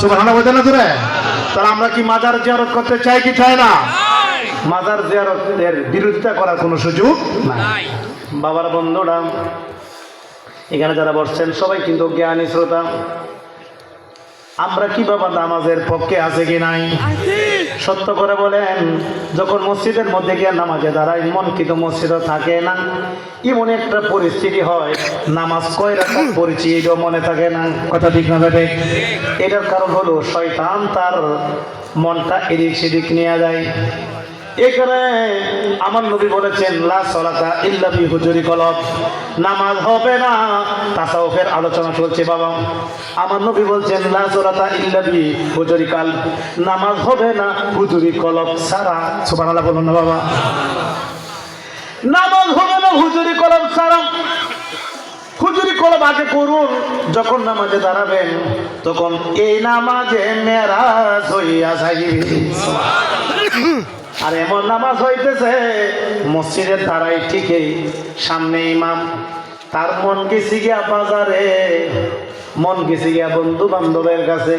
সুবহানাল্লাহ বলতে না তোরে তাহলে আমরা কি মাজার জিয়ারত করতে চাই কি চাই না? মাজার জিয়ারতের বিরোধিতা করার কোনো সুযোগ নাই। বাবার বন্ধুরা এখানে যারা বসছেন সবাই কিন্তু জ্ঞানী শ্রোতা। আমরা কি বাবা নামাজের পক্ষে আছে কি নাই? সত্য করে বলেন যখন মসজিদের মধ্যে গিয়ে নামাজে দাঁড়ায় মন কিন্তু মসজিদও থাকে না। এমন একটা পরিস্থিতি হয় নামাজ কয় রকম পরিচিত মনে থাকে না। কথা ঠিক না ভাবে এটার কারণ হলো শয়তান তার মনটা এদিক সেদিক নিয়ে যায়। এখানে আমার নবী বলেছেন হুজুরি কলব। নামাজ হবে না, তাসাউফের আলোচনা চলছে বাবা। আমার নবী বলছেন হুজুরি কাল নামাজ হবে না, হুজুরি কলব সারা সুবহানাল্লাহ বলুন না বাবা। নামাজ হবে না, হুজুরি কলব সারা হুজুরি কলব আগে করুন, যখন নামাজে দাঁড়াবেন, তখন এই নামাজে মেরাজ হইয়া যাইবে। আর এমন নামাজ হইতেছে, মসজিদের তারাই ঠিকই সামনে ইমাম। তার মন গেছি গিয়া বাজারে, মন গেছি গিয়া বন্ধু বান্ধবের কাছে।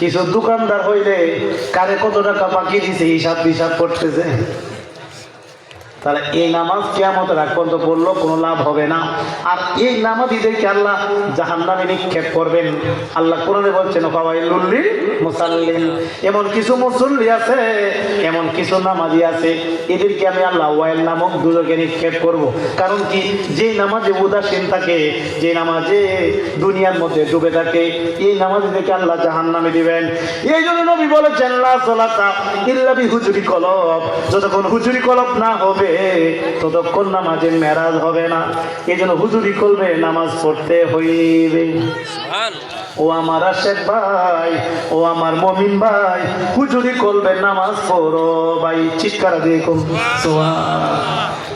কিছু দোকানদার হইলে, কারে কত টাকা বাকি দিছে হিসাব হিসাব করতেছে। তাহলে এই নামাজ কেমন রাখ পর্যন্ত পড়ল, কোনো লাভ হবে না। আর এই নামাজিদেরকে আল্লাহ জাহান নামে নিক্ষেপ করবেন। আল্লাহ কোরআনে বলছেন, ফাওয়াইলুল্লি মুসাল্লিন। এমন কিছু মুসল্লি আছে, এমন কিছু নামাজি আছে, এদেরকে আমি আল্লাহ ওয়াইল নামক দুজকে নিক্ষেপ করব। কারণ কি যে নামাজে উদাসীন থাকে, যে নামাজে দুনিয়ার মধ্যে ডুবে থাকে, এই নামাজিদেরকে আল্লাহ জাহান নামে দিবেন। এই জন্য নবী বলেছেন, লা সলাতা ইল্লা হুজুরি কলব। যতক্ষণ হুজুরি কলব না হবে ততক্ষণ নামাজে মেরাজ হবে না। এই জন্য হুজুরি করবে নামাজ পড়তে হইবে। ও আমার আশেখ ভাই ও আমার মমিন ভাই হুজুরি করবে নামাজ পড়ো ভাই। চিৎকার দিয়ে কম।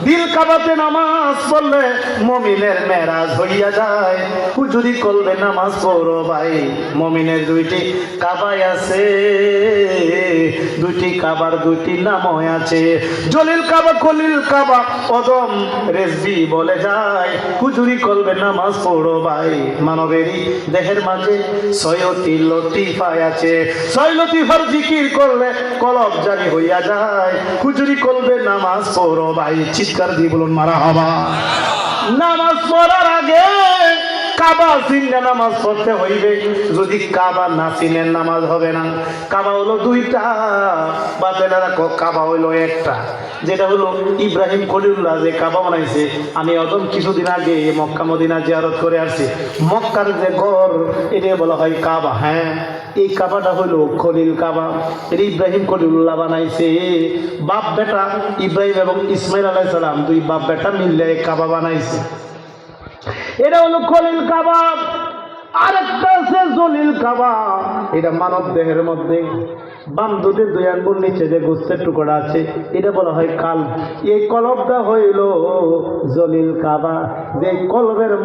দিল কাবাতে নামাজ পড়লে মমিনের মেরাজ হইয়া যায়। হুজুরি করবে নামাজ পড়ো ভাই, মমিনের দুইটি কাবাই আছে। দুইটি কাবার দুইটি নাময় আছে। জলিল কাবা কলিল কাবা, অদম রেসবি বলে যায়। হুজুরি করবে নামাজ পড়ো ভাই, মানবেরই দেহের মাঝে ছয়টি লতিফায় আছে। ছয় লতিফার জিকির করলে কলব জারি হইয়া যায়। হুজুরি করবে নামাজ পড়ো ভাই চিৎকার দিয়ে বলুন, মারা হবা। নামাজ পড়ার আগে কাবা চিনলে নামাজ পড়তে হইবে। যদি কাবা না চিনেন, নামাজ হবে না। কাবা হলো দুইটা। বা তেনারা কাবা হইল একটা। যেটা হলো ইব্রাহিম খলিউল্লাহ যে কাবা বানাইছে, আমি অদম কিছুদিন আগে মক্কা মদিনা জিয়ারত করে আসছি। মক্কার যে ঘর এটা বলা হয় কাবা। হ্যাঁ এই কাবাটা হইল খলিল কাবা। এটা ইব্রাহিম খলিউল্লাহ বানাইছে। বাপ বেটা ইব্রাহিম এবং ইসমাইল আলাইসালাম দুই বাপ বেটা মিললে কাবা বানাইছে। এটা হলো খলিল কাবাব জলিল এটা মানব দেহের মধ্যে। বাম নিচে যে আছে, এটা বলা হয় এই জলিল কাবা। যে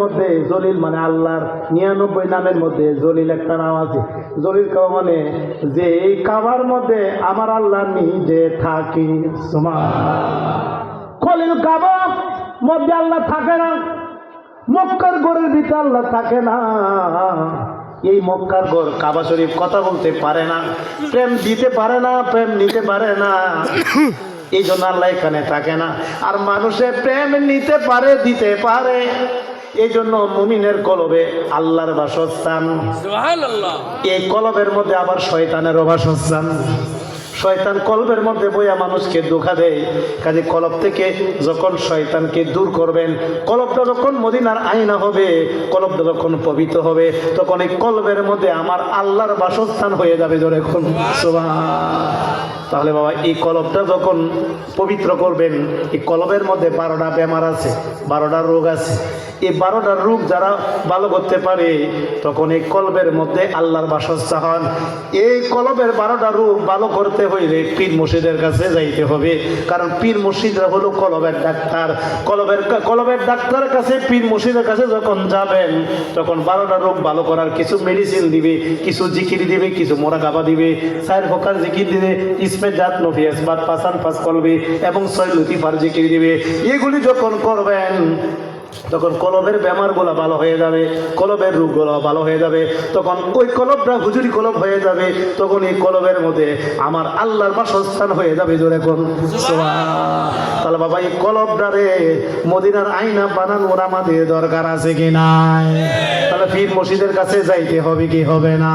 মধ্যে জলিল মানে আল্লাহর, নিরানব্বই নামের মধ্যে জলিল একটা নাম আছে। জলিল কাবা মানে যে এই কাবার মধ্যে আমার আল্লাহ নিজে থাকি খলিল কাবা মধ্যে আল্লাহ থাকে না। মক্কার গড়ের ভিতরে আল্লাহ থাকে না। এই মক্কার গড় কাবা শরীফ কথা বলতে পারে না প্রেম দিতে পারে না প্রেম নিতে পারে না। এই জন্য আল্লাহ এখানে থাকে না। আর মানুষের প্রেম নিতে পারে দিতে পারে। এই জন্য মুমিনের কলবে আল্লাহর বাসস্থান। এই কলবের মধ্যে আবার শয়তানের বাসস্থান শয়তান কলবের মধ্যে বইয়া মানুষকে ধোকা দেয়। কাজে কলব থেকে যখন শয়তানকে দূর করবেন, কলবটা যখন মদিনার আইনা হবে, কলবটা যখন পবিত্র হবে, তখন এই কলবের মধ্যে আমার আল্লাহর বাসস্থান হয়ে যাবে ধরে এখন তাহলে বাবা, এই কলবটা যখন পবিত্র করবেন, এই কলবের মধ্যে বারোটা বেমার আছে, বারোটা রোগ আছে। এই বারোটা রোগ যারা ভালো করতে পারে, তখন এই কলবের মধ্যে আল্লাহর বাসস্থান। এই কলবের বারোটা রোগ ভালো করতে হইলে পীর মুর্শিদের কাছে যাইতে হবে। কারণ পীর মুর্শিদরা হলো কলবের ডাক্তার। কলবের কলবের ডাক্তারের কাছে, পীর মুর্শিদের কাছে যখন যাবেন, তখন বারোটা রোগ ভালো করার কিছু মেডিসিন দিবে, কিছু জিকির দিবে, কিছু মোরাকাবা দিবে। চার প্রকার জিকির দিবে ইসমে জাত নফিয়াস বাদ পাসান পাস করবে এবং ছয় লতিফার জিকির দিবে। এগুলি যখন করবেন তখন কলবের বেমারগুলো ভালো হয়ে যাবে, কলবের রোগগুলো ভালো হয়ে যাবে, তখন ওই কলবটা হুজুরি কলব হয়ে যাবে, তখন এই কলবের মধ্যে আমার আল্লাহর বাসস্থান হয়ে যাবে জোরে কোন তাহলে বাবা, এই কলবটারে মদিনার আইনা বানানোর আমাদের দরকার আছে কি নাই? তাহলে পীর মসজিদের কাছে যাইতে হবে কি হবে না?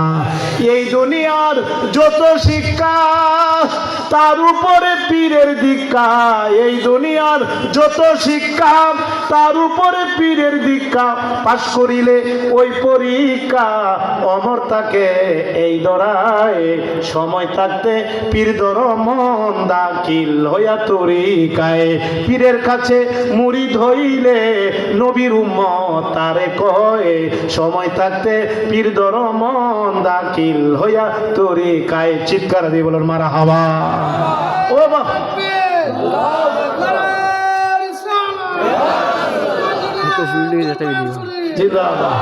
এই দুনিয়ার যত শিক্ষা, তার উপরে পীরের দীক্ষা। এই দুনিয়ার যত শিক্ষা, তার উপরে পীরের দীক্ষা পাশ করিলে ওই পরীক্ষা অমর থাকে। এই দরায় সময় থাকতে পীর দর মন দাখিল হইয়া তরিকায়। পীরের কাছে মুড়ি ধইলে নবীর উম্মত তারে কয়ে, সময় থাকতে পীর দর মন দাখিল হইয়া তরিকায়। চিৎকার দিয়ে বলুন মারা হাওয়া ও বাবা। জিন্দাবাদ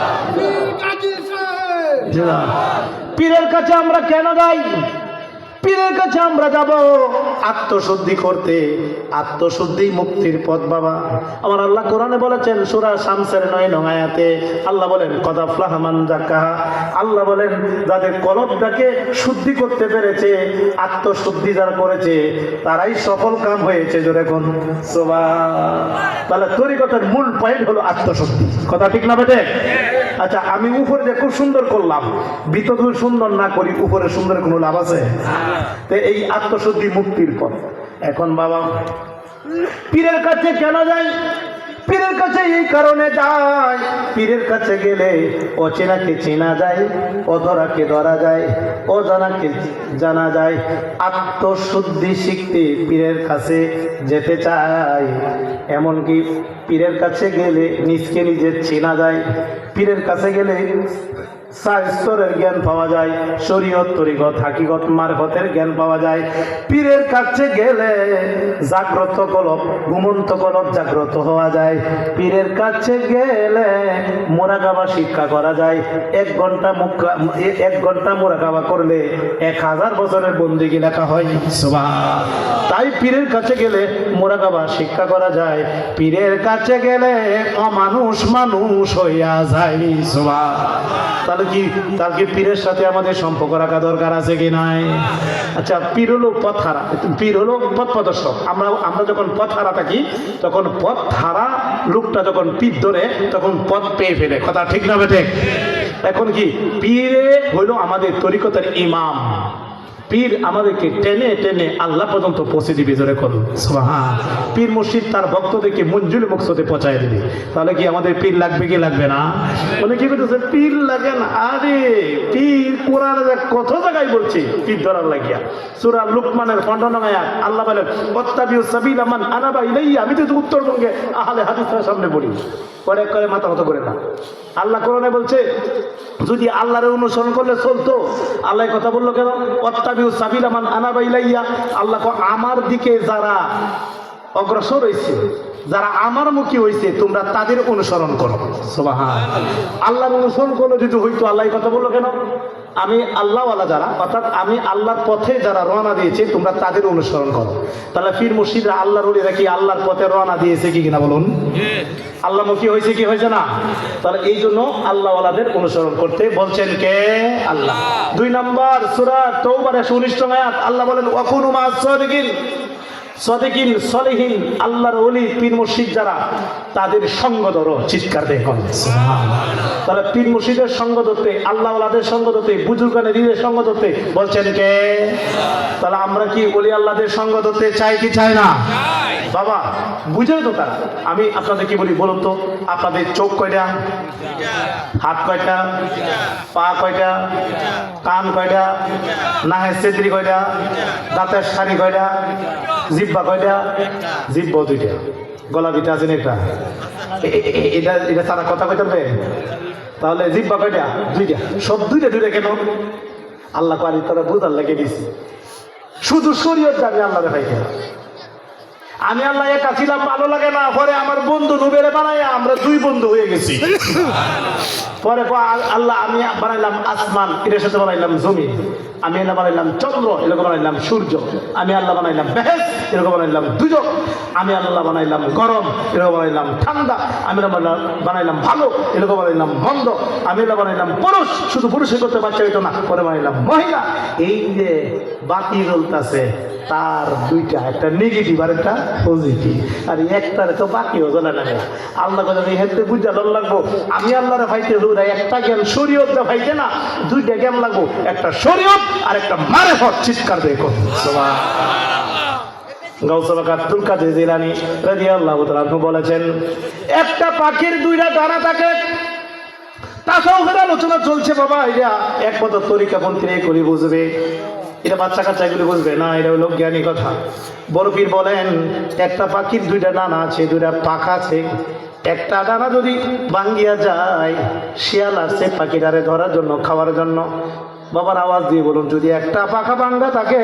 জিন্দাবাদ। পীরের কাছে আমরা কেন যাই পীরের কাছে আমরা যাব। আত্মশুদ্ধি করতে, আত্মশুদ্ধি মুক্তির পথ বাবা। আমার আল্লাহ কোরআনে বলেছেন, সুরা শামসের নয় নঙায়াতে আল্লাহ বলেন কদাফলাহমান জাকাহা আল্লাহ বলেন, যাদের কলবটাকে শুদ্ধি করতে পেরেছে, আত্মশুদ্ধি যারা করেছে, তারাই সফল কাম হয়েছে। জোরে কোন? সোবা তাহলে তরিকতার মূল পয়েন্ট হলো আত্মশুদ্ধি। কথা ঠিক না বেটে আচ্ছা আমি উপরে যে খুব সুন্দর করলাম। ভিতর সুন্দর না করি উপরে সুন্দর কোনো লাভ আছে? তো এই আত্মশুদ্ধি মুক্তির পর এখন বাবা পীরের কাছে কেন যায়? পীরের কাছে এই কারণে যায়। পীরের কাছে গেলে অচেনাকে চেনা যায়, অধরাকে ধরা যায়, অজানাকে জানা যায়। আত্মশুদ্ধি শিখতে পীরের কাছে যেতে চাই এমনকি পীরের কাছে গেলে নিজকে নিজে চেনা যায়। পীরের কাছে গেলে স্তরের জ্ঞান পাওয়া যায়, শরীয়ত তরিগত হাকিগত মারফতের জ্ঞান পাওয়া যায়। পীরের কাছে গেলে জাগ্রত কলব, ঘুমন্ত কলব জাগ্রত হওয়া যায়। পীরের কাছে গেলে মোরাকাবা শিক্ষা করা যায়। এক ঘণ্টা এক ঘণ্টা মোরাকাবা করলে এক হাজার বছরের বন্দিগি লেখা হয়। তাই পীরের কাছে গেলে মোরাকাবা শিক্ষা করা যায়। পীরের কাছে গেলে অমানুষ মানুষ হইয়া যায়। সুবহান। তাহলে কি তার কি পীরের সাথে আমাদের সম্পর্ক রাখা দরকার আছে কি নাই? আচ্ছা পীর হলো পথ হারা পীর হলো পথ প্রদর্শক। আমরা আমরা যখন পথ হারা থাকি, তখন পথ হারা লোকটা যখন পীর ধরে, তখন পথ পেয়ে ফেলে। কথা ঠিক না বেঠে এখন কি? পীরে হইল আমাদের তরিকতার ইমাম। পীর আমাদেরকে টেনে টেনে আল্লাহ পর্যন্ত পৌঁছে দিবে, জোরে করুন। পীর মুর্শিদ তার ভক্তদেরকে মঞ্জুল মুকসদে পৌঁছায় দিবে। তাহলে কি আমাদের পীর লাগবে কি লাগবে না? মানে কি বলতেছে, পীর লাগে না আরে, পীর কোরআনে কত জায়গায় বলছে, পীর ধরার লাগিয়া। সূরা লুকমানের আয়াত, আল্লাহ বলেন, ওয়াত্তাবিউ সাবিলা মান আনাবা ইলাইয়া। আমি তো উত্তরবঙ্গে আহলে হাদিসের সামনে বলি, পরে করে মাথা মতো করে না। আল্লাহ কোরআনে বলছে, যদি আল্লাহর অনুসরণ করলে চলতো। আল্লাহ কথা বলল কেন? অত্যাবিউ সাবিলামান আনাবা ইলাইয়া। আল্লাহ আমার দিকে যারা অগ্রসর হয়েছে যারা আমার মুখী হয়েছে তোমরা তাদের অনুসরণ করো। আল্লাহর অনুসরণ করলে যদি হইতো আল্লাহ কথা বলল কেন? আমি আল্লাহওয়ালা যারা অর্থাৎ আমি আল্লাহর পথে যারা রওনা দিয়েছে তোমরা তাদের অনুসরণ করো। তাহলে পীর মুর্শিদরা আল্লাহর উলিরা কি আল্লাহর পথে রওনা দিয়েছে কি কিনা বলুন? আল্লাহমুখী হয়েছে কি হয়েছে না? তাহলে এই জন্য আল্লাহওয়ালাদের অনুসরণ করতে বলছেন কে? আল্লাহ। দুই নম্বর সুরা তৌবার একশো উনিশ আয়াত আল্লাহ বলেন ওয়াকুনুমা সদিকিন। সদিকিন সলিহীন আল্লাহর অলি পীর মুর্শিদ যারা তাদের সঙ্গ ধরো চিৎকার দেখুন তাহলে পীর মুর্শিদের সঙ্গ ধরতে আল্লাহওয়ালাদের সঙ্গ ধরতে বুজুর্গানের দিদের সঙ্গ ধরতে বলছেন কে? তাহলে আমরা কি অলি আল্লাহদের সঙ্গ ধরতে চাই কি চাই না? বাবা বুঝে তো তারা। আমি আপনাদের কি বলি বলুন তো আপনাদের চোখ কয়টা? হাত কয়টা? পা কয়টা? কান কয়টা? নাহের চেদ্রি কয়টা? দাঁতের শাড়ি কয়টা? জিব্বা কয়টা? জিব্ব দুইটা। গলা দুইটা আছেন একটা? এটা এটা সারা কথা কইতে পারবে তাহলে জিব্বা কয়টা? দুইটা। সব দুইটা দুইটা কেন? আল্লাহ পারি তারা বুঝার লাগে দিছি শুধু শরীয়ত যাবে আল্লাহ দেখাইতে। আমি আল্লাহ একা ছিলাম, ভালো লাগে না। পরে আমার বন্ধু নুবেরে বানাই আমরা দুই বন্ধু হয়ে গেছি। পরে আল্লাহ, আমি বানাইলাম আসমান, এটার সাথে বানাইলাম জমি। আমি আল্লাহ বানাইলাম চন্দ্র, এরকম বানাইলাম সূর্য। আমি আল্লাহ বানাইলাম বেহেস এরকম বানাইলাম দুজক। আমি আল্লাহ বানাইলাম গরম, এরকম বানাইলাম ঠান্ডা। আমি বানাইলাম ভালো, এরকম বানাইলাম মন্দ। আমি আল্লাহ বানাইলাম পুরুষ, শুধু পুরুষের করতে বাচ্চা হইতো না, পরে বানাইলাম মহিলা। এই যে বাতি জ্বলতেছে, তার দুইটা, একটা নেগেটিভ আর একটা পজিটিভ আর একটারে তো বাকিও না আল্লাহ কথা হেতে বুঝা লাগবো। আমি আল্লাহরে ভাইতে দুইটা একটা জ্ঞান শরীয়ত ভাইতে না দুইটা জ্ঞান লাগবো। একটা শরীয়ত আর একটা মারে ফট চিৎকার বলেছেন একটা পাখির দুইটা ডানা থাকে তাসাউফের আলোচনা চলছে বাবা এটা একমাত্র করি বুঝবে। এটা বাচ্চা কাচ্চা এগুলি বুঝবে না এটা হলো জ্ঞানী কথা। বড় পীর বলেন একটা পাখির দুইটা ডানা আছে দুইটা পাখা আছে একটা ডানা যদি ভাঙ্গিয়া যায়, শিয়াল আসছে পাখিটারে ধরার জন্য, খাওয়ার জন্য। বাবার আওয়াজ দিয়ে বলুন, যদি একটা পাখা ভাঙ্গা থাকে,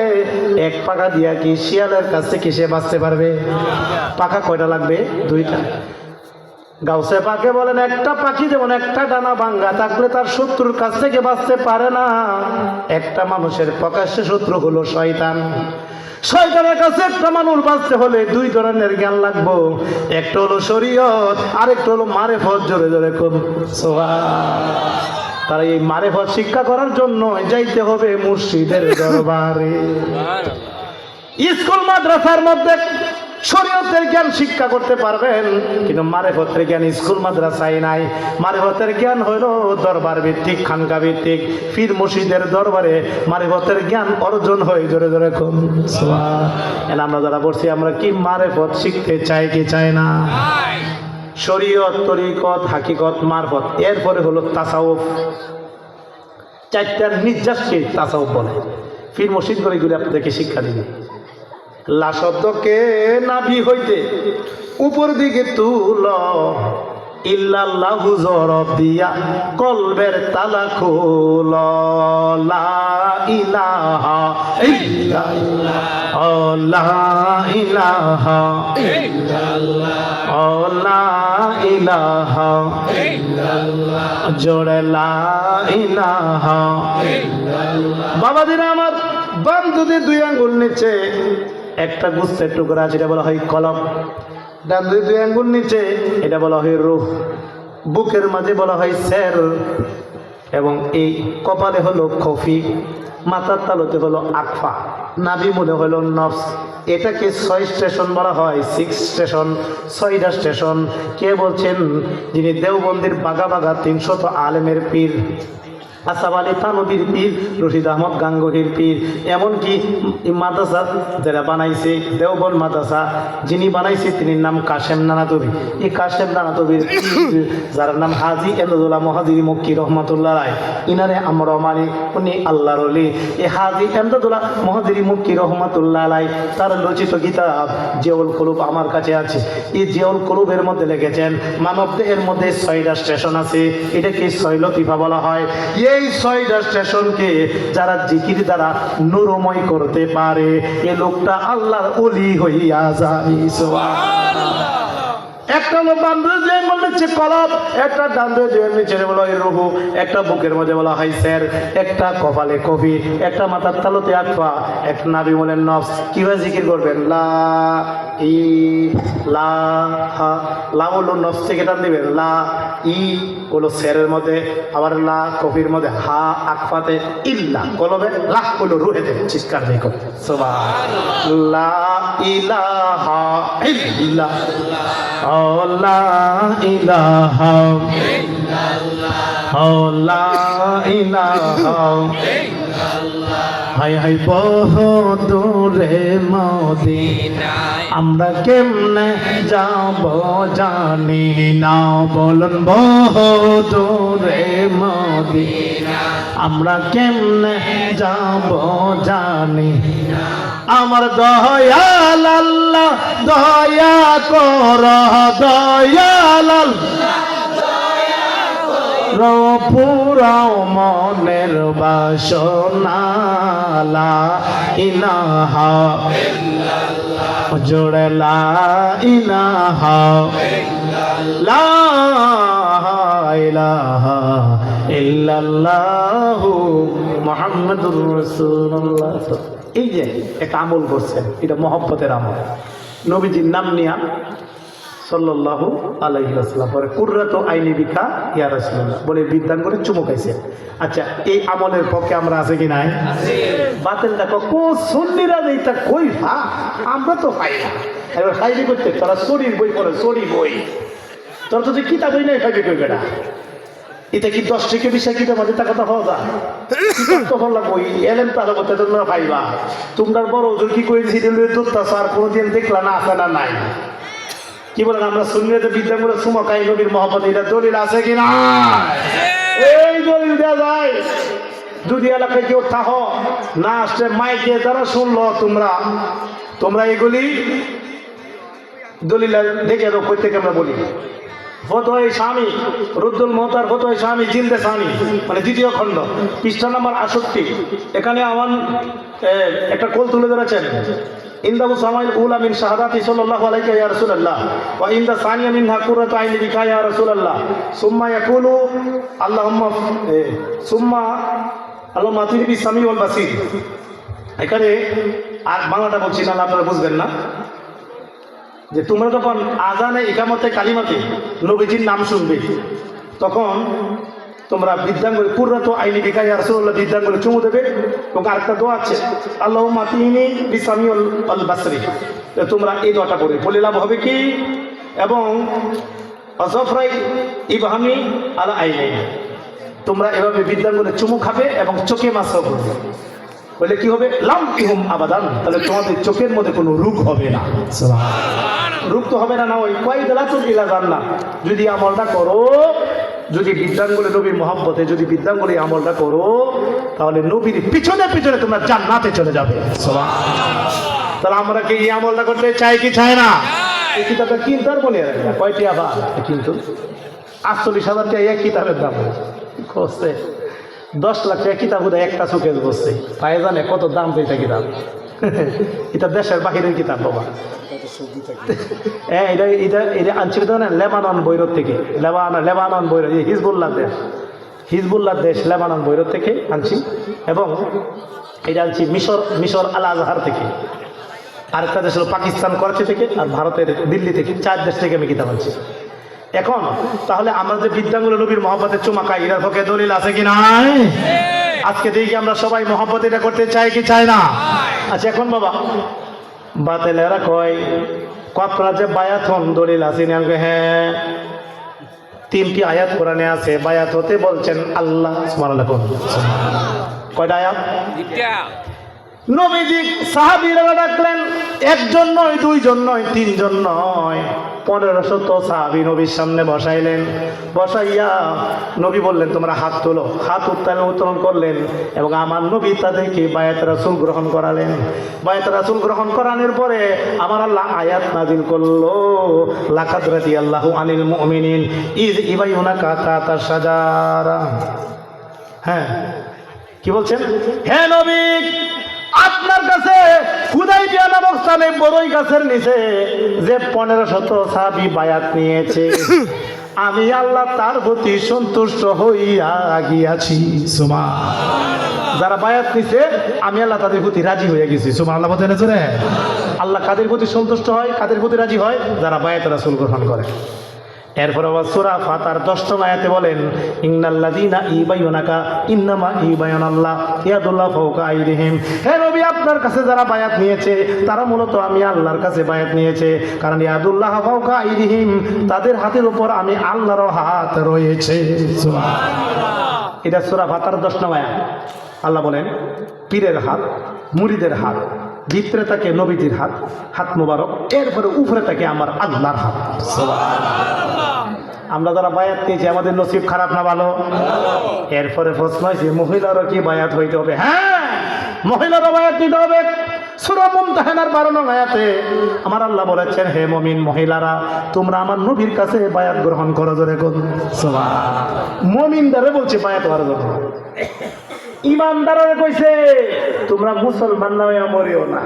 এক পাখা দিয়া কি শিয়ালের কাছ থেকে সে বাঁচতে পারবে? পাখা কয়টা লাগবে? দুইটা। গাউসে পাকে বলেন, একটা পাখি যেমন একটা ডানা ভাঙ্গা, থাকলে তার শত্রুর কাছ থেকে বাঁচতে পারে না। একটা মানুষের প্রকাশ্যে শত্রু হলো শয়তান। শয়তানের কাছে একটা মানুষ বাঁচতে হলে দুই ধরনের জ্ঞান লাগবো। একটা হলো শরীয়ত আর একটা হলো মারে ফত জোরে জোরে কর তারা এই মারে ফত শিক্ষা করার জন্য যাইতে হবে মুর্শিদের দরবারে। স্কুল মাদ্রাসার মধ্যে শরীয়তের জ্ঞান শিক্ষা করতে পারবেন, কিন্তু মারেফতের জ্ঞান স্কুল, মাদ্রাসায় নাই। মারেফতের জ্ঞান হইল দরবার ভিত্তিক, খানকা ভিত্তিক। ফির মসজিদের দরবারে মারেফতের জ্ঞান অর্জন হয়, জোরে জোরে খুন আমরা যারা বলছি আমরা কি মারেফত শিখতে চাই, কি চাই না? শরীয়ত, তরিকত, হাকিকত, মারফত, এরপরে হলো তাসাউফ। চারটার নির্যাসকে তাসাউফ বলে। ফির মসজিদ করে এগুলি আপনাদেরকে শিক্ষা দিবে। লা শব্দকে নাভি হইতে উপর দিকে তুল। ইল্লাল্লাহু জরব দিয়া কলবের তালা খোল। লা লা বাবাজিরা আমার বান্ধুদের দুই আঙ্গুল নিচে একটা গুস্তের টুকরা আছে এটা বলা হয় কলম। ডান দুই দুই আঙ্গুল নিচে এটা বলা হয় রুহ। বুকের মাঝে বলা হয় স্যার। এবং এই কপালে হলো খফি মাথার তালুতে হলো আকফা নাভি মনে হলো নফস। এটাকে ছয় স্টেশন বলা হয় সিক্স স্টেশন ছয়টা স্টেশন। কে বলছেন? যিনি দেওবন্দির বাঘা বাগা তিনশত আলেমের পীর। আসাব আলী থানবির পীর, রশিদ আহমদ গাঙ্গুহির পীর, এমনকি মাদ্রাসা যারা বানাইছে, দেওবন মাদ্রাসা যিনি বানাইছে তিনি নাম কাশেম নানাতবি। এই কাশেম নানাতবির যার নাম হাজি এমদুল্লাহ মহাজির মক্কি রহমতুল্লাহ রায় ইনারে আমরা মানি উনি আল্লাহর অলি। এই হাজি এমদাদুল্লাহ মহাজির মক্কি রহমতুল্লাহ আলাই তার রচিত কিতাব জিয়াউল কলুব আমার কাছে আছে। এই জিয়াউল কলুবের মধ্যে লিখেছেন মানব দেহের মধ্যে ছয়টা স্টেশন আছে। এটাকে ছয় লতিফা বলা হয়। এই ছয়টা স্টেশনকে যারা জিকির দ্বারা নুরময় করতে পারে এ লোকটা আল্লাহর অলি হইয়া যায়। একটা হলো বলছে কলব একটা ডান্ডে যে নিচে বলা হয় রুহু একটা বুকের মধ্যে বলা হয় স্যার একটা কপালে কফি একটা মাথার তালুতে আটফা এক নাবি বলেন নফস কীভাবে জিকির করবেন? লা ই লা হা। লা হলো নফস থেকে টান দিবেন লা ই হলো সেরের মধ্যে, আবার লা কফির মধ্যে, হা আকফাতে ইল্লা, কলবে লাহ হলো রুহেতে, চিৎকার করতে সোবা লা ইলাহা ইল্লা লা ইলাহা ও লা ইলাহা হাই হাই বহু দূরে মোদি আমরা কেমনে যাব জানি না, বলুন বহু দূরে মোদি আমরা কেমনে যাব জানি আমার দয়াল আল্লাহ দয়া কর দয়াল পুরাও মনের বাসনালা ইলাহা জোড়লা ইলাহা লা ইলাহা ইল্লাল্লাহু মুহাম্মাদুর রাসূলুল্লাহ। এই যে একটা আমল করছেন, এটা মহব্বতের আমল। নবীজির নাম নিয়া সাল্লাল্লাহু আলাইহি ওয়াসাল্লাম। পরে, কুররাতু আইনি বিকা ইয়া রাসূলুল্লাহ। বলে বিদ্যান করে চুমুকাইছে আচ্ছা এই আমলের পক্ষে আমরা আছে কি নাই? বাতিল দেখো কো সুন্নিরা এইটা কই ভা? আমরা তো পাই না। এবার খাইবি করতে, তোরা শরীর বই পড়ে, শরীর বই। তোর তো তুই কিতাবই নাই, খাইবি কই বেটা? এটা কি দশ থেকে বিশ কিতাব আছে? তা কথা হওয়া তখন লাগবো এলেন তার করতে তোমরা পাইবা তোমরা বড় ওজন কি করে সিরিয়াল ধরতেছ আর কোনোদিন দেখলা না, আছে না নাই? কি বলেন, আমরা সুন্নিয়তে বিদ্যাঙ্গুলো সুমকাই নবীর মোহাম্মদ এটা দলিল আছে কি না? এই দলিল দেওয়া যায়। যদি এলাকায় কেউ থাহ, না আসলে মাইকে যারা শুনলো তোমরা। তোমরা এগুলি দলিল দেখে দাও প্রত্যেকে আমরা বলি? ফতোয় স্বামী, রুদ্দুল মোহতার ফতোয় স্বামী, জিন্দে স্বামী মানে দ্বিতীয় খণ্ড, পৃষ্ঠা নাম্বার আষট্টি এখানে আমার একটা কোল তুলে ধরেছেন। ইন্দাবু সামাইল উলা মিন শাহাদাতি সাল্লাল্লাহু আলাইহি ইয়া রাসূলুল্লাহ, ওয়া ইনদা সানিয়া মিন কুররাতু আইনি বিকা ইয়া রাসূলুল্লাহ। সুম্মা ইয়াকুলু, আল্লাহুম্মা সুম্মা, আল্লাহুম্মা আতিনি বিস সামি ওয়াল বাসির। এখানে আর বাংলাটা বলছি না, আপনারা বুঝবেন না। যে তোমরা যখন আজানে ইকামতে কালিমাতে নবীজির নাম শুনবে, তখন তোমরা বিদ্যাঙ্গলে পুরো আইনি বিকাই রাসূলুল্লাহ বিদ্যাঙ্গলে চুমু দেবে। এবং আরেকটা দোয়া আছে আল্লাহ মাতিনি বিসামি আল বাসরি তোমরা এই দোয়াটা করে বলে লাভ হবে কি? এবং অজফরাই ইবাহামি আলা আইনি। তোমরা এভাবে বিদ্যাঙ্গলে চুমু খাবে এবং চোখে মাসও করবে বলে কি হবে? লাম ইহুম আবাদান। তাহলে তোমাদের চোখের মধ্যে কোনো রোগ হবে না। রোগ তো হবে না না ওই কয়েক দেলা তো ইলা জান্না যদি আমলটা করো যদি বিদ্যাঙ্গলে নবীর মহাব্বতে যদি বিদ্যাঙ্গলে আমলটা করো তাহলে নবীর পিছনে পিছনে তোমরা জান্নাতে চলে যাবে। তাহলে আমরা কি এই আমলটা করতে চাই কি চাই না? এই কিতাবটা কিনতে আর রাখবে কয়টি আবার? কিন্তু। আটচল্লিশ হাজার টাকা এক কিতাবের দাম। খসছে দশ লাখ টাকা কিতাব বোধ একটা চোখে বসছে। পায়ে জানে কত দাম এটা কিতাব? এটা দেশের বাহিরের কিতাব, বাবা। হ্যাঁ এটা এটা এটা আনছিল না লেবানন বৈরত থেকে। লেবানন লেবানন বৈরত হিজবুল্লাহ দেশ। হিজবুল্লাহ দেশ লেবানন বৈরত থেকে আনছি। এবং এটা আনছি মিশর মিশর আল আজহার থেকে। আরেকটা দেশ হলো পাকিস্তান, করাচি থেকে, আর ভারতের দিল্লি থেকে। চার দেশ থেকে আমি কিতাব আনছি। এখন, তাহলে আমরা যে বিদ্যাঙ্গুলো নবীর মহব্বতের চুমাকা এটার পক্ষে দলিল আছে কি নাই? আজকে দেখি আমরা সবাই মহব্বত এটা করতে চাই কি চাই না? আচ্ছা এখন বাবা। বাতেলেরা কয় কপরা যে বায়াথন দলিল আছে না আমি হ্যাঁ। তিনটি আয়াত কোরআনে আছে। বায়াত হতে বলছেন আল্লাহ, সুবহানাল্লাহ কয়টা আয়াত? নবীজি সাহাবীরা ডাকলেন, একজন নয়, দুইজন নয়, তিনজন নয়। পনেরো শত সাহাবি নবীর সামনে বসাইলেন। বসাইয়া নবী বললেন, তোমরা হাত তোলো। হাত উত্তাল উত্তোলন করলেন এবং আমার নবী তাদেরকে বায়াত রাসুল গ্রহণ করালেন। বায়াত রাসুল গ্রহণ করানোর পরে আমার আল্লাহ আয়াত নাজিল করল। লাকাদ রাদি আল্লাহু আনিল মুমিনিন। ইজ ইবাইউনা কাতা তার সাজারা হ্যাঁ কি বলছেন? হ্যাঁ নবী! আপনার কাছে খুদাই বিয়া নামক স্থানে বড়ই গাছের নিচে যে পনেরো শত সাবি বায়াত নিয়েছে। আমি আল্লাহ তার প্রতি সন্তুষ্ট হইয়া গিয়াছি। সুমা যারা বায়াত নিছে আমি আল্লাহ তাদের প্রতি রাজি হয়ে গেছি। সুমা আল্লাহ আল্লাহ কাদের প্রতি সন্তুষ্ট হয় কাদের প্রতি রাজি হয়? যারা বায়াত রাসুল গ্রহণ করে। এরপর আবার সুরা ফাতার দশম আয়াতে বলেন, ইন্নাল্লাযীনা ইবায়ুনাকা ইন্নামা ইবায়ুনাল্লাহ ইয়াদুল্লাহ ফাওকা আইদিহিম। হে নবী, আপনার কাছে যারা বায়াত নিয়েছে, তারা মূলত আমি আল্লাহর কাছে বায়াত নিয়েছে। কারণ ইয়াদুল্লাহ ফাওকা আইদিহিম, তাদের হাতের উপর আমি আল্লাহর হাত রয়েছে। এটা সুরা ফাতার দশ আয়াত। আল্লাহ বলেন, পীরের হাত মুরিদের হাত ভিতরে থাকে নবীজির হাত হাত মোবারক এরপরে উপরে থাকে আমার আল্লাহর হাত। আমরা যারা বায়াত নিয়েছি আমাদের নসিব খারাপ না ভালো? এরপরে প্রশ্ন হয়েছে মহিলারও কি বায়াত হইতে হবে? হ্যাঁ মহিলারও বায়াত নিতে হবে। সুরা মুমতাহানার বারো নং আয়াতে আমার আল্লাহ বলেছেন হে মমিন মহিলারা তোমরা আমার নবীর কাছে বায়াত গ্রহণ করো জোরে কোন। মমিনদারে বলছে বায়াত হওয়ার জন্য। ইমানদারে কইছে, তোমরা মুসলমান নামে মরিও না।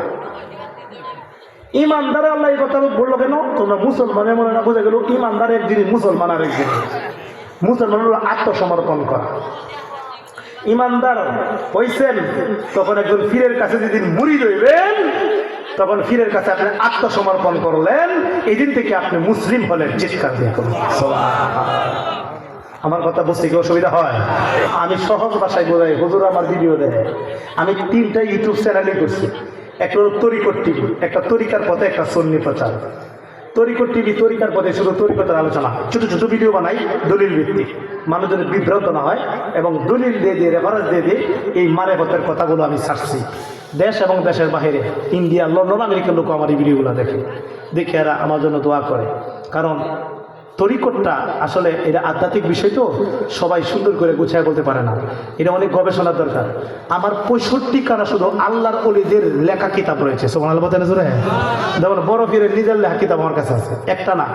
ইমানদারে আল্লাহ এই কথা বলল কেন? তোমরা মুসলমানের মনে না, বুঝে গেল ইমানদার এক জিনিস মুসলমান আর এক মুসলমান হলো আত্মসমর্পণ করা। ইমানদার হইছেন, তখন একজন ফিরের কাছে যেদিন মুড়ি রইবেন তখন ফিরের কাছে আপনি আত্মসমর্পণ করলেন। এই থেকে আপনি মুসলিম হলেন, চিৎকার দিয়ে করুন আমার কথা বুঝতে কি অসুবিধা হয়? আমি সহজ ভাষায় বোঝাই, হুজুর আমার ভিডিও দেয় আমি তিনটা ইউটিউব চ্যানেলে করছি। একটা হলো টিভি একটা তরিকার পথে একটা সন্নি প্রচার। তরিকট টিভি তরিকার পথে শুধু তরিকতের আলোচনা। ছোট ছোট ভিডিও বানাই, দলিল ভিত্তিক। মানুষজনের বিভ্রান্ত না হয় এবং দলিল দিয়ে দিয়ে রেফারেন্স দিয়ে দিয়ে এই মারে পথের কথাগুলো আমি ছাড়ছি। দেশ এবং দেশের বাইরে ইন্ডিয়া লন্ডন আমেরিকার লোক আমার এই ভিডিওগুলো দেখে। দেখে এরা আমার জন্য দোয়া করে। কারণ তরিকটটা আসলে এটা আধ্যাত্মিক বিষয় তো, সবাই সুন্দর করে গুছায় বলতে পারে না। এটা অনেক গবেষণার দরকার। আমার পঁয়ষট্টি কানা শুধু আল্লাহর অলিদের লেখা কিতাব রয়েছে। সোমান আল্লাহ জোরে? যেমন বড় নিজের লেখা কিতাব আমার কাছে আছে। একটা না,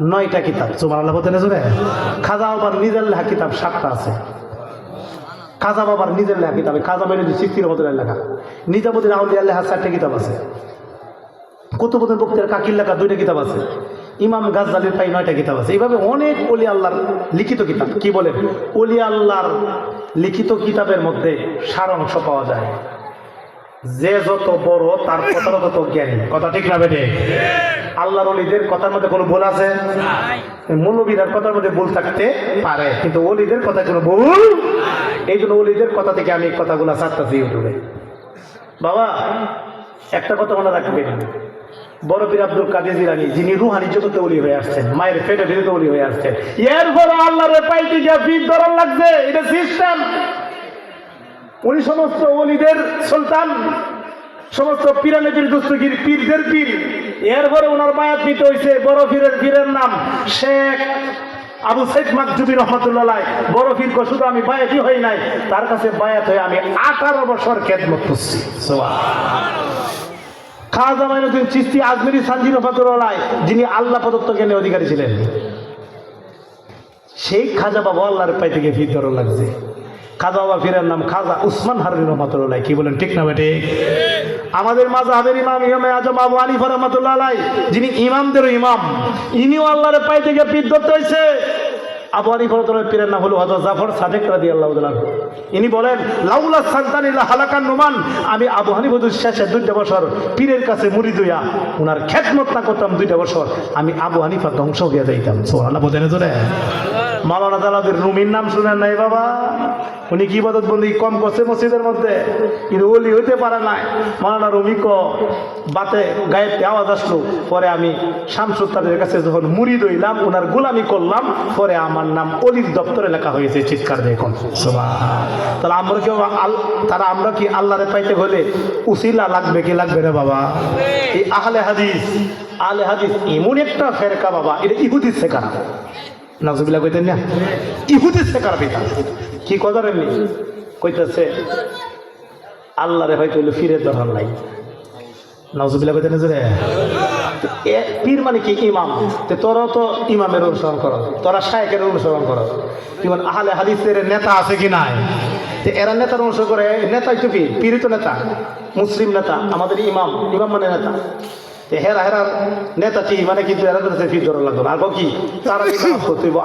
নয়টা কিতাব। সোমান আল্লাহ জোরে? খাজা আবার নিজের লেখা কিতাব সাতটা আছে। খাজা বাবার নিজের লেখা কিতাব খাজা মেনে সিস্তির বদলের লেখা। নিজামুদ্দিন আউলিয়ার লেখা চারটে কিতাব আছে। কুতুবুদ্দিন বক্তের কাকির লেখা দুইটা কিতাব আছে। ইমাম গাজ্জালির প্রায় নয়টা কিতাব আছে। এইভাবে অনেক অলি আল্লাহর লিখিত কিতাব। কি বলেন? অলি আল্লাহর লিখিত কিতাবের মধ্যে সারাংশ পাওয়া যায়। যে যত বড় তার কথা তত জ্ঞানী। কথা ঠিক না বেটে আল্লাহর অলিদের কথার মধ্যে কোনো ভুল আছে? মৌলবীরার কথার মধ্যে ভুল থাকতে পারে। কিন্তু অলিদের কথা কোনো ভুল এই জন্য অলিদের কথা থেকে আমি এই কথাগুলো ছাড়তেছি ইউটিউবে। বাবা একটা কথা মনে রাখবেন। বড় পীর আব্দুল কাদের জিলানি, যিনি রুহানি জগতে উলি হয়ে আসছেন, মায়ের পেটে ভেতরে উলি হয়ে আসছেন। এর পরে আল্লাহর পাইতে গিয়ে পীর ধরার লাগছে, এটা সিস্টেম। উনি সমস্ত অলিদের সুলতান, সমস্ত পিরানবির দুস্তগির পীরদের পীর। এরপরে ওনার বায়াত নিতে হয়েছে বড় পীরের পীরের নাম, শেখ আবু সাইদ মাকজুবি রহমতুল্লাহ। বড় পীর শুধু আমি বায়াতই হই নাই, তার কাছে বায়াত হয়ে আমি আঠারো বছর খেদমত করছি। খাজা মাইনুদ্দিন চিস্তি আজমিরি সানজি রহমতুল্লাহ যিনি আল্লাহ প্রদত্ত জ্ঞানের অধিকারী ছিলেন। সেই খাজা বাবা আল্লাহর পাই থেকে ভিতর লাগছে। খাজা বাবা ফিরের নাম খাজা উসমান হারুন রহমতুল্লাহ কি বলেন ঠিক না বেটে? আমাদের মাঝহাবের ইমাম ইমামে আজম আবু আলিফা রহমতুল্লাহ আলাই, যিনি ইমামদের ইমাম ইনিও আল্লাহর পাই থেকে পীর ধরতে হয়েছে আবু আলিফা রহমতুল্লাহ পীরের নাম হলো হজরত জাফর সাদেক রাদি আল্লাহ ইনি বলেন, লাউলা সান্তানিল্লা হালাকান নোমান আমি আবু হানিফুদ্দুর শেষে দুইটা বছর পীরের কাছে মুড়ি দুইয়া ওনার খেদমত না করতাম, দুইটা বছর আমি আবু হানিফা ধ্বংস হয়ে যাইতাম। সোহানা বোঝেন তোরে মালানা দালাদের রুমির নাম শুনেন নাই বাবা? উনি কি বদত বন্দি কম করছে মসজিদের মধ্যে? কিন্তু ওলি হইতে পারে নাই। মালানা রুমি ক, বাতে গায়ে আওয়াজ আসলো। পরে আমি শামসুত্তাদের কাছে যখন মুড়ি দইলাম ওনার গোলামি করলাম, পরে আমার নাম অলির দপ্তরে লেখা হয়েছে চিৎকার দিয়ে কোন তাহলে আমরা কেউ তারা আমরা কি আল্লাহরে পাইতে হলে উসিলা লাগবে কি লাগবে রে বাবা? এই আহলে হাদিস আহলে হাদিস এমন একটা ফেরকা বাবা, এটা ইহুদির শেখানা নাজুবিল্লা কইতেন না? ইহুদি শেখার পিতা কি কথা রেমনি কইতেছে, আল্লাহরে হয়তো ফিরে ধরার নাই নাজুবিল্লা কইতেন যে পীর মানে কি? ইমাম। তো তোরা তো ইমামের অনুসরণ করো। তোরা শায়কের অনুসরণ করো। ইমান আহলে হাদিসের নেতা আছে কি নাই? তো এরা নেতার অনুসরণ করে। নেতাই তো কি? পীরই তো নেতা, মুসলিম নেতা, আমাদের ইমাম ইমাম মানে নেতা। হেরা হেরা নেতা কি মানে কিন্তু এরা তো ফি না। আর কি তারা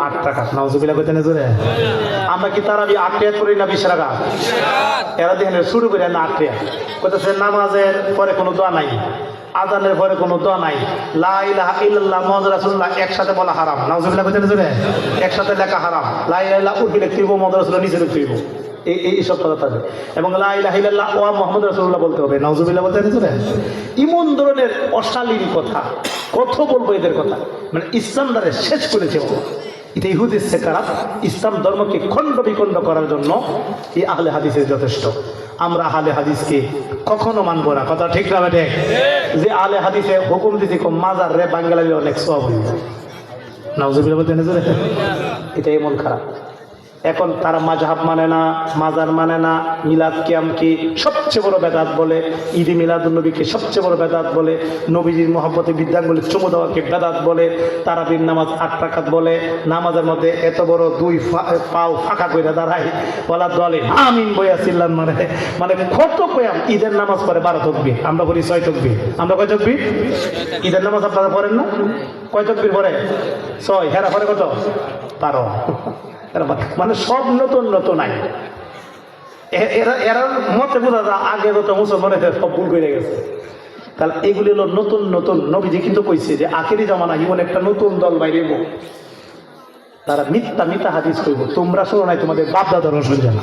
আট টাকা কইতে নেজরে আমরা কি তারা বি আট টাকা করি না বিশ টাকা? এরা দেখেন শুরু করে না আট টাকা নামাজের পরে কোনো দোয়া নাই আদানের পরে কোনো দোয়া নাই। লা ইলাহা ইল্লাল্লাহ মুহাম্মাদুর রাসূলুল্লাহ, একসাথে বলা হারাম। নাউজুবিল্লাহ কইতে নেজরে একসাথে লেখা হারাম। লা ইলাহা ইল্লাল্লাহ উঠবি লিখতে হইব, মুহাম্মাদুর রাসূলুল্লাহ নিচে লিখতে হইব। এই এই সব কথা থাকবে। এবং লা ইলাহা ইল্লাল্লাহ ওয়া মুহাম্মাদুর রাসূলুল্লাহ বলতে হবে। নাউজুবিল্লাহ বলতে নেজরে ইমন ধরনের অশালীন কথা কত বলব এদের কথা। মানে ইসলাম দ্বারা শেষ করেছে। এটা ইহুদের সেকারাত ইসলাম ধর্মকে খণ্ড বিখণ্ড করার জন্য এই আহলে হাদিসের যথেষ্ট। আমরা আহলে হাদিসকে কখনো মানবো না। কথা ঠিক না বেটে যে আহলে হাদিসে হুকুম দিতে মাজার রে বাঙ্গালি অনেক সব নাউজুবিল্লাহ বলতে নেজরে এটা এমন খারাপ। এখন তারা মাঝহাব মানে না, মাজার মানে না, মিলাদ কিয়ামকে সবচেয়ে বড় বেদাত বলে, ঈদে মিলাদুল নবীকে সবচেয়ে বড় বেদাত বলে, নবীজির মহব্বতে বিদ্যাঙ্গুলি চুমু দেওয়াকে বেদাত বলে, তারাবির নামাজ আট টাকাত বলে, নামাজের মধ্যে এত বড় দুই পাও ফাঁকা করে দাঁড়ায়। বলা দলে, আমিন বইয়া চিল্লান মানে মানে কত কয়াম ঈদের নামাজ পড়ে বারো তকবি আমরা বলি ছয় তকবি আমরা কয় তকবি ঈদের নামাজ আপনারা পড়েন না? কয় তকবির পরে ছয়। হেরা পরে কত? বারো। মানে সব নতুন নতুন আইন। এরা এরা মতে বোঝা যায়, আগে যত মুসলমানের সব ভুল করে গেছে। তাহলে এগুলি হলো নতুন নতুন নবীজি কিন্তু কইছে যে, আখেরি জামানা জীবন একটা নতুন দল বাইরে তারা মিথ্যা মিথ্যা হাদিস করব তোমরা শোনো নাই, তোমাদের বাপ দাদারও শুনছে না।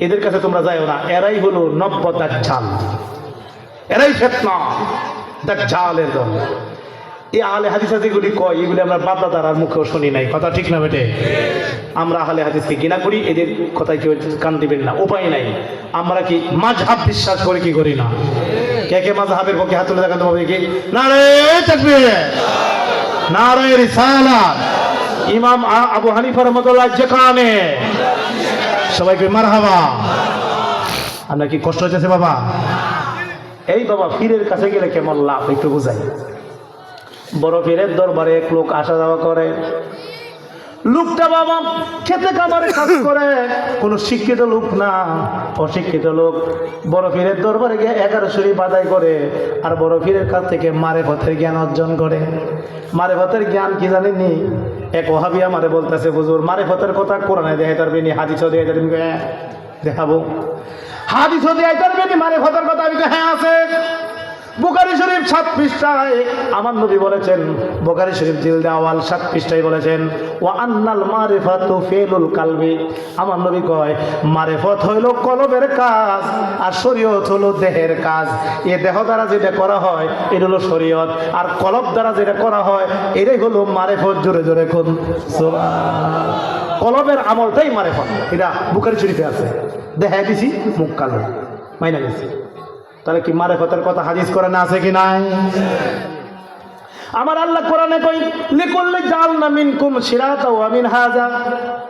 এদের কাছে তোমরা যাইও না। এরাই হলো নব্য দাজ্জাল। এরাই ফেতনা। দাজ্জালের দল। এই আহলে হাদিস যেগুলি কয়, এগুলি আমরা বাপ দাদার মুখেও শুনি নাই। কথা ঠিক না বেটে? আমরা আহলে হাদিসকে ঘৃণা করি, এদের কথায় কেউ কান দিবেন না, উপায় নাই। আমরা কি মাঝহাব বিশ্বাস করি কি করি না? কে কে মাঝহাবের পক্ষে হাত তুলে দেখাতে হবে কি? না রে না রে ইমাম আবু হানিফা রহমতুল্লাহ যেখানে। সবাইকে মারহাবা। আপনার কি কষ্ট হচ্ছে বাবা? এই বাবা পীরের কাছে গেলে কেমন লাভ, একটু বুঝাই। বড় পীরের দরবারে এক লোক আসা যাওয়া করে। লোকটা বাবা খেতে খাবারে কাজ করে। কোন শিক্ষিত লোক না অশিক্ষিত লোক। বড় পীরের দরবারে গিয়ে এগারো শরী বাদাই করে আর বড় কাছ থেকে মারে পথের জ্ঞান অর্জন করে। মারে পথের জ্ঞান কি জানেননি? এক ওহাবি আমারে বলতেছে বুঝুর মারে পথের কথা কোরআনে দেখাই পারবেনি হাদিসও দেখাই পারবেনি হ্যাঁ, দেখাবো। হাদিসও দেখাই পারবেনি মারে পথের কথা আমি হ্যাঁ আছে। বুখারি শরীফ সাত পৃষ্ঠায় আমার নবী বলেছেন, বোকারি শরীফ জিল আওয়াল সাত পৃষ্ঠায় বলেছেন ও আন্নাল মারিফাতু ফেলুল কালবে। আমার নবী কয়, মারিফত হইল কলবের কাজ আর শরীয়ত হলো দেহের কাজ। এ দেহ দ্বারা যেটা করা হয়, এটা হলো শরীয়ত। আর কলব দ্বারা যেটা করা হয়, এটাই হলো মারেফত। জোরে জোরে কোন কলবের আমলটাই মারেফত। এটা বুখারি শরীফে আছে। দেখা দিছি, মুখ কালো। মাইনা গেছি। তাহলে কি মারে ফতের কথা হাদিস করে না আছে কি নাই? আমার আল্লাহ কোরআনে কই, লিকুল্লি জাল না মিনকুম সিরাতা ওয়া মিন হাজা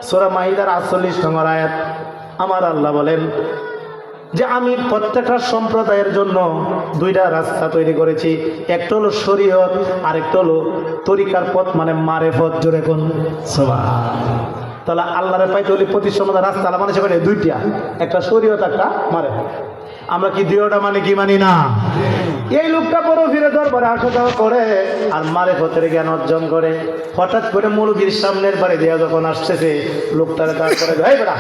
সূরা মাইদার 48 নম্বর আয়াত। আমার আল্লাহ বলেন যে আমি প্রত্যেকটা সম্প্রদায়ের জন্য দুইটা রাস্তা তৈরি করেছি। একটা হলো শরীয়ত আর একটা হলো তরিকার পথ মানে মারেফত। জোরে কোন? তাহলে আল্লাহরে পাইতে হলে প্রতি সম্প্রদায় রাস্তা মানে সেখানে দুইটা, একটা শরীয়ত, একটা মারেফত। আমরা কি দুইটা মানে কি মানি না? এই লোকটা বড় ফিরে দরবারে আসা যাওয়া করে আর মারে ফতের জ্ঞান অর্জন করে। হঠাৎ করে মৌলবীর সামনের বাড়ি দেওয়া যখন আসতেছে, লোকটারে বেড়া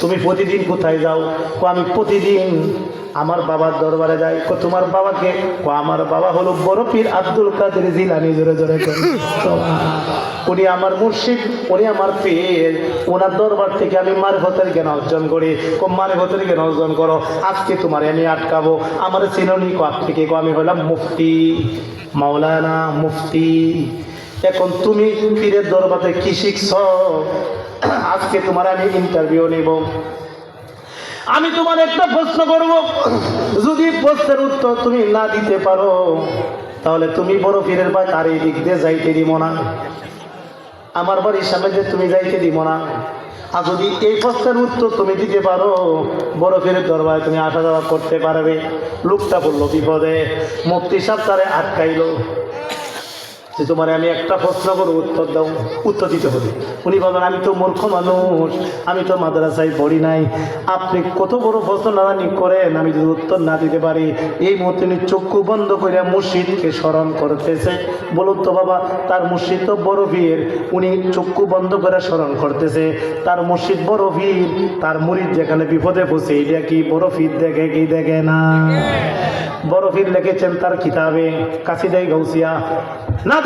তুমি প্রতিদিন কোথায় যাও? কো, আমি প্রতিদিন আমার বাবার দরবারে যাই। কো, তোমার বাবাকে? কো, আমার বাবা হলো বড় পীর আব্দুল কাদের জিলানি। জোরে জোরে করে। উনি আমার মুর্শিদ, উনি আমার পীর। ওনার দরবার থেকে আমি মারফতের জ্ঞান অর্জন করি। কো, মারফতের জ্ঞান অর্জন করো। আজকে তোমার আমি আটকাবো। আমার চিননি কো থেকে কো, আমি হলাম মুফতি। মাওলানা মুফতি। এখন তুমি পীরের দরবারে কি শিখছ? আজকে তোমার আমি ইন্টারভিউ নেব। আমি তোমার একটা প্রশ্ন করব। যদি প্রশ্নের উত্তর তুমি না দিতে পারো, তাহলে তুমি বড় পীরের বা তার এই দিক দিয়ে যাইতে দিব না। আমার বাড়ির সামনে যে তুমি যাইতে দিব না। আর যদি এই প্রশ্নের উত্তর তুমি দিতে পারো, বড় ফেরের দরবারে তুমি আসা যাওয়া করতে পারবে। লোকটা বলল, বিপদে। মুক্তি সাপ তারে আটকাইলো। যে তোমার আমি একটা প্রশ্ন করব উত্তর দাও উত্তর দিতে হবে। উনি বলেন আমি তো মূর্খ মানুষ আমি তো মাদ্রাসায় পড়ি নাই। আপনি কত বড় প্রশ্ন নারানি করেন আমি যদি উত্তর না দিতে পারি এই মুহূর্তে উনি চক্ষু বন্ধ করে মুর্শিদকে স্মরণ করতেছে। বলুন তো বাবা তার মুর্শিদ তো বড় বীর উনি চক্ষু বন্ধ করে স্মরণ করতেছে। তার মুর্শিদ বড় বীর তার মুরিদ যেখানে বিপদে বসে এটা কি বড় ফির দেখে কি দেখে না? বড় ফির লিখেছেন তার কিতাবে কাসিদাই গৌসিয়া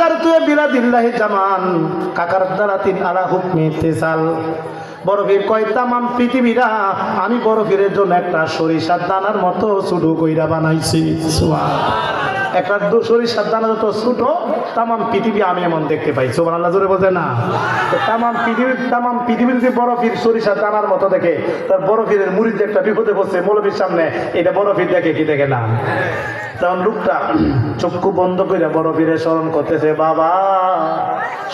নাজার তুই বিলাদিল্লাহি জামান, কাকার দ্বারা তিন আলা হুকমে তেসাল বড় ফির কয়, তামাম পৃথিবীরা, আমি বড় ফিরের জন্য একটা সরিষার দানার মতো সুডু কইরা বানাইছি। একটা দু- সরিষার দানা যত ছোট তামাম পৃথিবী আমি এমন দেখতে পাই। সোমান আল্লাহ জোরে বোঝে না? তামাম পৃথিবীর তামাম পৃথিবীর যে বড় ফির সরিষার দানার মতো দেখে, তার বড় ফিরের মুড়ির যে একটা বিপদে বসছে মৌলবীর সামনে, এটা বড় ফির দেখে কি দেখে না? তখন লোকটা চক্ষু বন্ধ করে বড় ফিরে স্মরণ করতেছে, বাবা,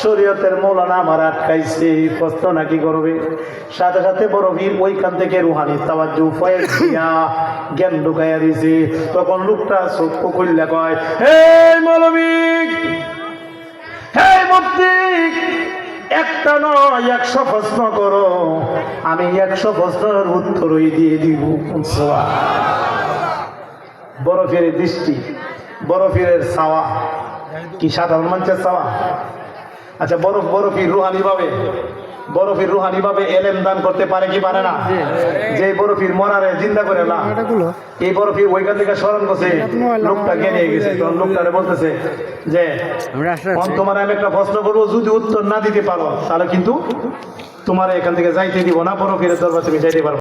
শরীয়তের মৌলানা আমার আটকাইছে, প্রশ্ন নাকি করবে? সাথে সাথে বড় বীর ওইখান থেকে রুহানি দিয়া জ্ঞান ঢুকাইয়া দিছে। তখন লোকটা চক্ষু খুললে কয় হে মৌলবী হে মুক্তি একটা নয়, একশো প্রশ্ন করো। আমি একশো প্রশ্নের উত্তরই দিয়ে দিব। বরফের দৃষ্টি বরফের ছাওয়া। কি সাধারণ মানুষের ছাওয়া? আচ্ছা বরফ বরফি রুহানি ভাবে বরফির রুহানি ভাবে এলেম দান করতে পারে কি পারে না? যে বরফির মরারে জিন্দা করে না এই বরফি ওইখান থেকে স্মরণ করছে লোকটাকে নিয়ে গেছে। তখন লোকটারে বলতেছে যে তোমার আমি একটা প্রশ্ন করব যদি উত্তর না দিতে পারো তাহলে কিন্তু তোমার এখান থেকে যাইতে দিব না বরফির দরবার তুমি যাইতে পারো